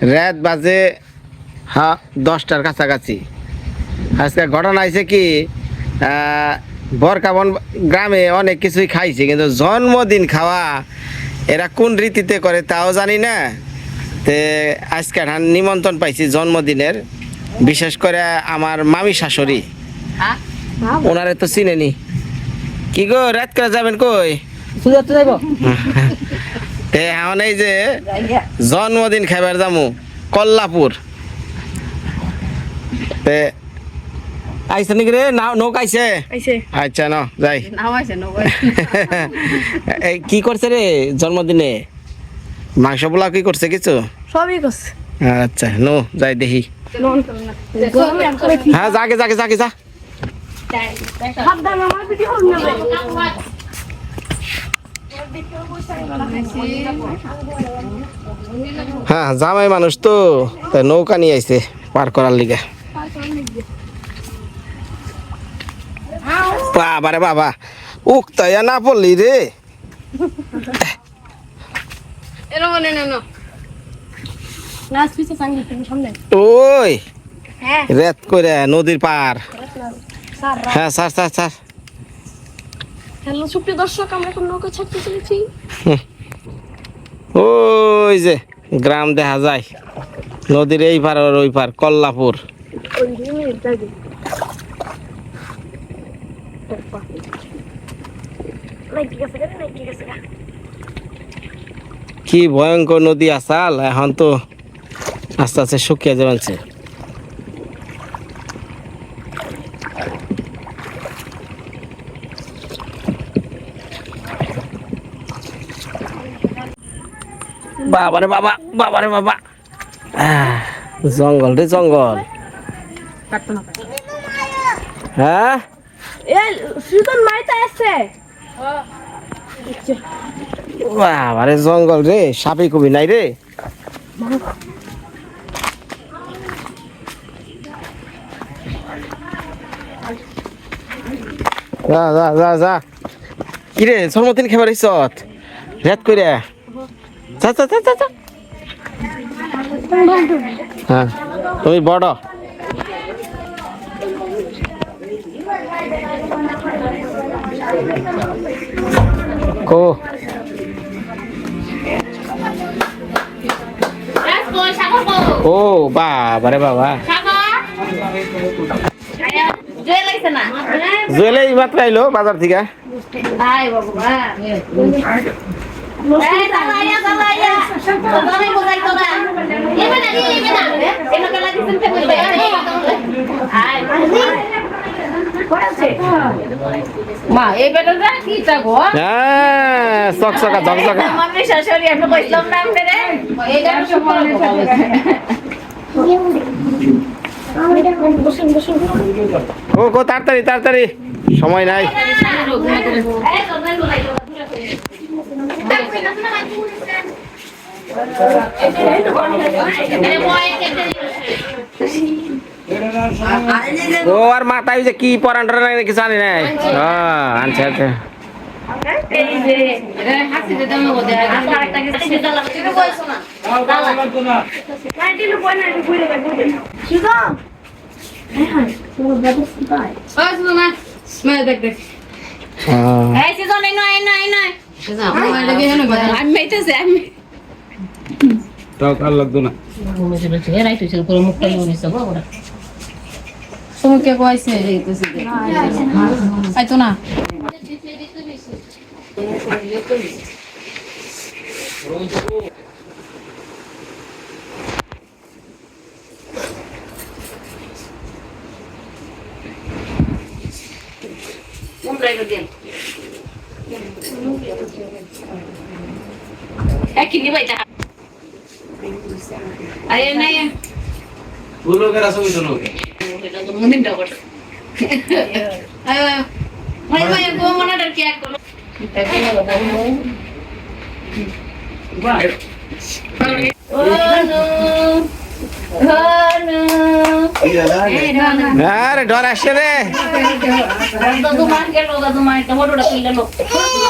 রাত বাজে হ্যাঁ দশটার কাছাকাছি। আজকে ঘটনা হয়েছে কি বরকাবন গ্রামে অনেক কিছুই খাইছে কিন্তু জন্মদিন খাওয়া এরা কোন রীতিতে করে তাও জানি না। তে আজকে নিমন্ত্রণ পাইছি জন্মদিনের বিশেষ করে আমার মামি শাশুড়ি। ওনারে তো চিনেনি। কি গো রাত করে যাবেন কই? যাইব। তে এখন এই যে জন্মদিন খাইবার যামু কল্লাপুর। তে আইছে নাকি রে? না নৌক আইছে? আইছে। আচ্ছা ন যাই। নাও এই কি করছে রে জন্মদিনে? মাংস পোলা কি করছে কিছু? সবই করছে। আচ্ছা নো যাই দেখি। হ্যাঁ যাকে যাকে যাকে যা সাবধান আমার পিটি হল না হ্যাঁ জামাই মানুষ তো তাই নৌকা নিয়ে আইছে পার করার লিগে। বাবা রে বাবা উক্তাইয়া না পড়লি রে। এরকম নে নে। নাচ পিছে সাঙ্গি তুমি সামনে ওই হ্যাঁ। রেত করে নদীর পার হ্যাঁ স্যার স্যার স্যার হ্যালো সুপ্রিয় দর্শক, আমরা এখন নৌকা ছাড়তে চলেছি। ওই যে গ্রাম দেখা যায়, নদীর এই পার আর ওই পার, কল্লাপুর। কি ভয়ঙ্কর নদী আসাল, এখন তো আস্তে আস্তে শুকিয়ে যাচ্ছে। বাবারে বাবা বাবারে বাবা। জঙ্গল রে জঙ্গল। হ্যাঁ? বাবারে জঙ্গল রে সাপে কবি নাই রে। যা যা যা যা। কিরে জন্মদিন খেবার ইছত রেত কইরে। যা যা যা যা যা হ্যাঁ তুমি বড়। কো। ও বাবা রে বাবা। জুয়েলে এই মাত্র আইলো বাজার থেকে। মা। এই বেটাটা কি তা হ্যাঁ ঝকঝকা শাশুড়ি কইলাম না এইটা ও কো তাড়াতাড়ি তাড়াতাড়ি। সময় নাই। ও আর মাথায় যে কি পরান টরান কিছু আনি নাই। হ্যাঁ আনছে আনছে। হ্যাঁ। আমি মাইতাছে আমি। তোমাকে কইছে আইতো না আরে নাই মন্দিরটা করছে ভাই ভাই গো মনাটা কি এক করো আরে ডর আসছে রে ভালো করে পরে দে ম্যাচ টাচ করে দাঁড়ায় দিও তো স্কেলে গিয়া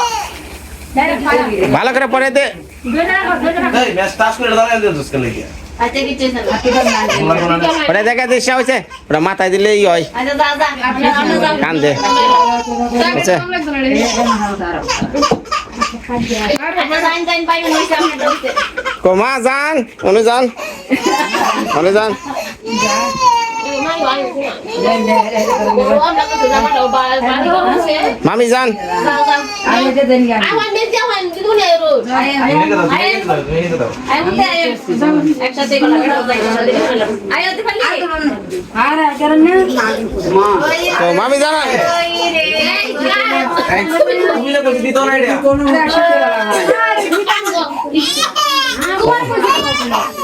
আচ্ছা কিছু না ওটা দেখা দিশা হয়েছে ওটা মাথায় দিলেই হয়। আচ্ছা যা যা। আমরা যাও কান্দে। আচ্ছা। আচ্ছা জান জান পাই মইছে আমরা দৌড়তে কমা যান অনু যান। অনু যান। মামি যান যাও যাও আমার নিজে আমার দুনিয়া রোজ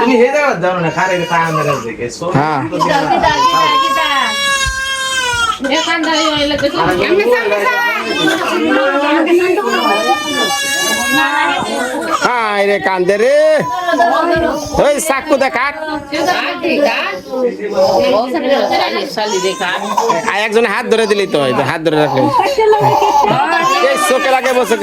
তুমি हे জায়গা জানো না খারে খায় আমরা কাছে গেছো হ্যাঁ হাই রে কান্দে রে। ওই সাকু দেখা একজনে হাত ধরে দিলি তো হাত ধরে রাখলে চোখে লাগে বসে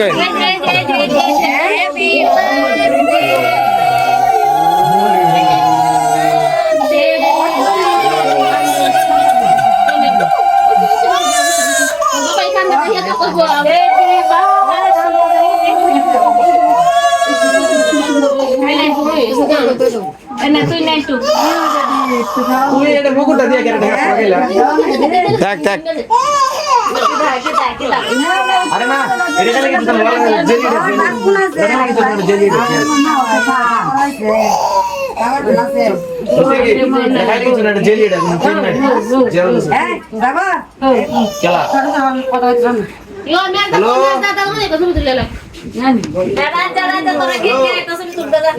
দেখ দেখ। আরে না? এটা খালি জেলি এটা কিছু জেলি কিছু না? জেলি এটা তুমি ঠিক না। চলা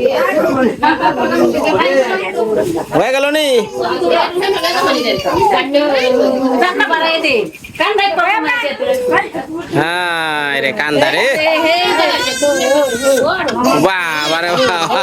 হয়ে গেল নি? হ্যাঁ রে কান্দা রে। বাবা রে বাবা।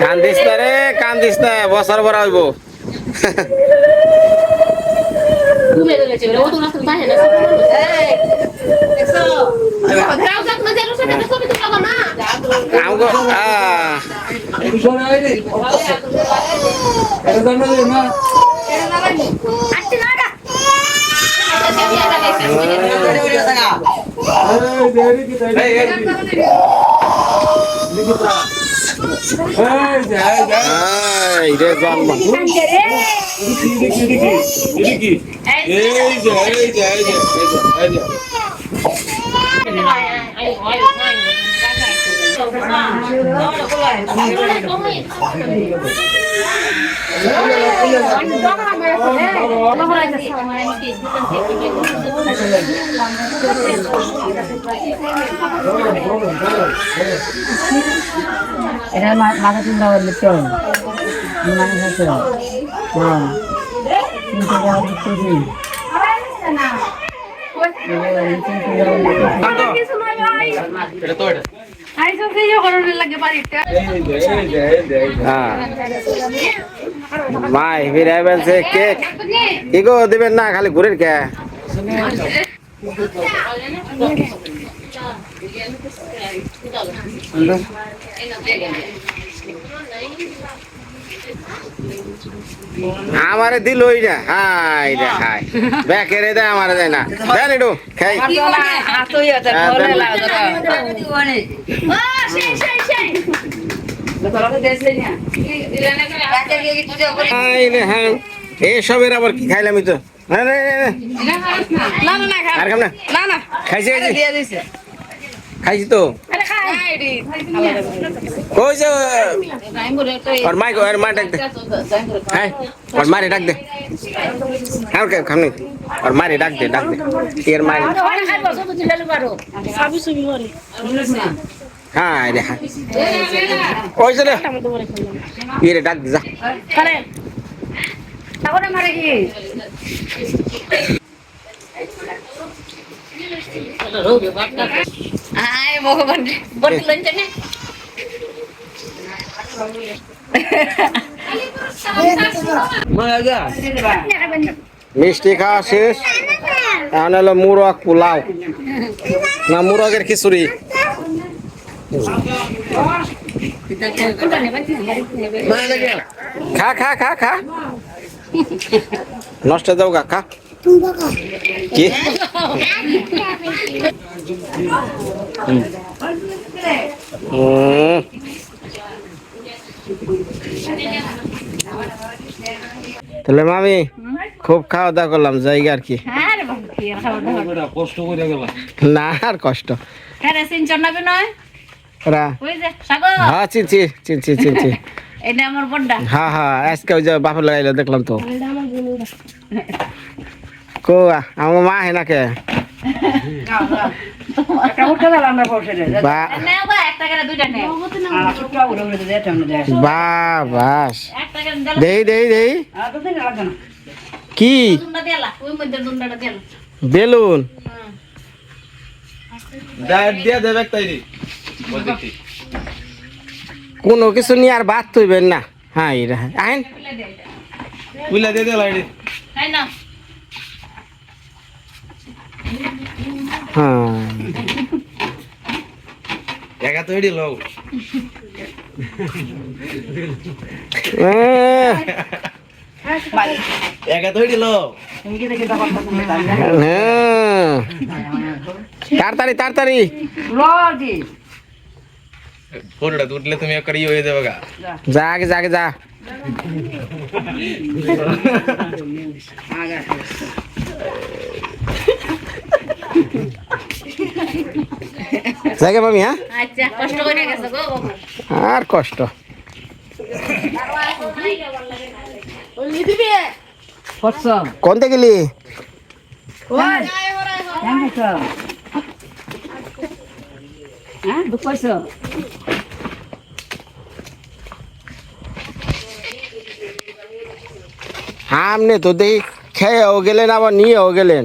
কান্দিস না রে কান্দিস না বছর বড় হইব। রে জন্ম এটা মা- মাথা চিন্তা করলে চল মানুষ আছে হ্যাঁ চিন্তা করা দেখতে দিই এটা তো এটা আইসো কি করতে লাগে বাড়িটা হ্যাঁ মাই ফিরে বলছে কেক কি গো দিবেন না খালি ঘুরের কে আমারে দিল ওই না হাই রে হাই ব্যাকে রে দেয় আমারে দেয় না। দেন একটু খাই। হ্যাঁ, রে এসবের আবার কি খাইলাম তো? না না না, না। না না না আর খাম না? না না। খাইছি খাইছি তো? আরে খাই রে কই যে টাইম ওর মাই ওর মা ডাক দে। হাই ওর ডাক দে। আর কে খাম নি ওর ডাক দে ডাক দে। এর মারে? হাই রে হাই ওই যে রে ইরে ডাক দে যা। বটলেন জানে মাগা মিষ্টি খাওয়া শেষ এখন হলো মুরগ পোলাও না মুরগের খিচুড়ি মাগা খা খা খা খা নষ্ট যাও গা খা কি? তাহলে মামি খুব খাওয়া দাওয়া করলাম জায়গা আর কি। না আর কষ্ট। হ্যাঁ হ্যাঁ চিনছি চিনছি চিনছি এটা আমার বড়টা হ্যাঁ হ্যাঁ আজকে ওই যে বাপের লাগাইলো দেখলাম তো। কো আমার মা দিলা কি দিলা দিলা বেলুন। কোনো কিছু নিয়ে আর বাদ তুইবেন না। হ্যাঁ আইন উইলা দিয়ে দে লাইডি তাই না হ্যাঁ একা তো এডি লও এ, একা তো এডি লও হ্যাঁ। তাড়াতাড়ি তাড়াতাড়ি ফোনটা উঠলে তুমি একটা ইয়ে হয়ে যাবে গা যা আগে যা আগে যা জায়গা পাবি হ্যাঁ? আচ্ছা কষ্ট করে গেছে আর কষ্ট। কোনতে গেলি? আমনে তো দেখি খেয়েও গেলেন আবার নিয়েও গেলেন।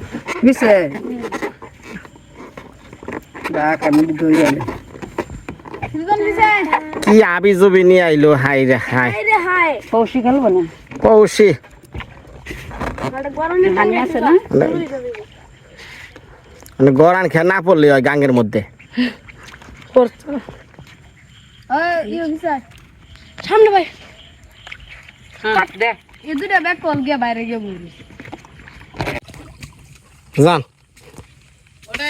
কি আবি জবি নিয়ে আইলো হাই রে হাই পৌষি খেলব না? পৌষি। মানে গরান খেয়ে না পড়লে ওই গাঙ্গের মধ্যে। সামনে ভাই। দে। এই দুটা ব্যাগ কল গিয়া বাইরে গিয়ে বলবি ওটা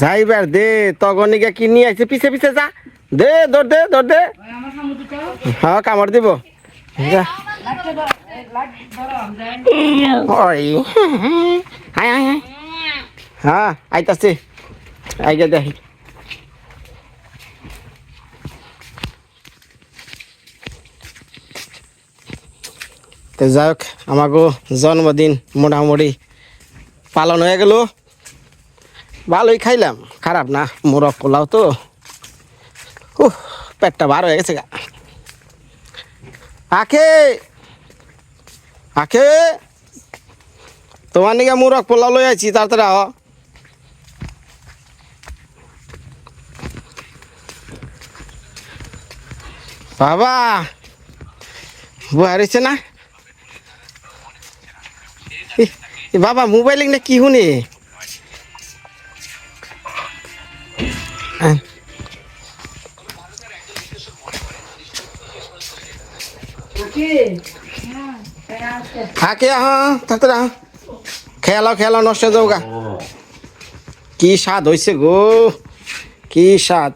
যাইবার দে তগনিকে কি নিয়ে আইছে? পিছে পিছে যা। দে দৌড় দে দৌড় দে। হ্যাঁ কামড় দিব। যা। হ্যাঁ আইতাছে। আইগে দেখি। তো যাই হোক আমাকে জন্মদিন মোটামুটি পালন হয়ে গেল। ভালোই খাইলাম, খারাপ না, মোরগ পোলাও তো। উহ পেটটা বার হয়ে গেছে গা। আখে আখে, তোমার নিকে মুরগ পোলাও লই আছি তাড়াতাড়ি আহ বাবা বুহারিছে না ই, ই বাবা মোবাইল না কি? আহ খেলাও খেলাও নষ্ট হয়ে কি স্বাদ হয়েছে গো। কি স্বাদ।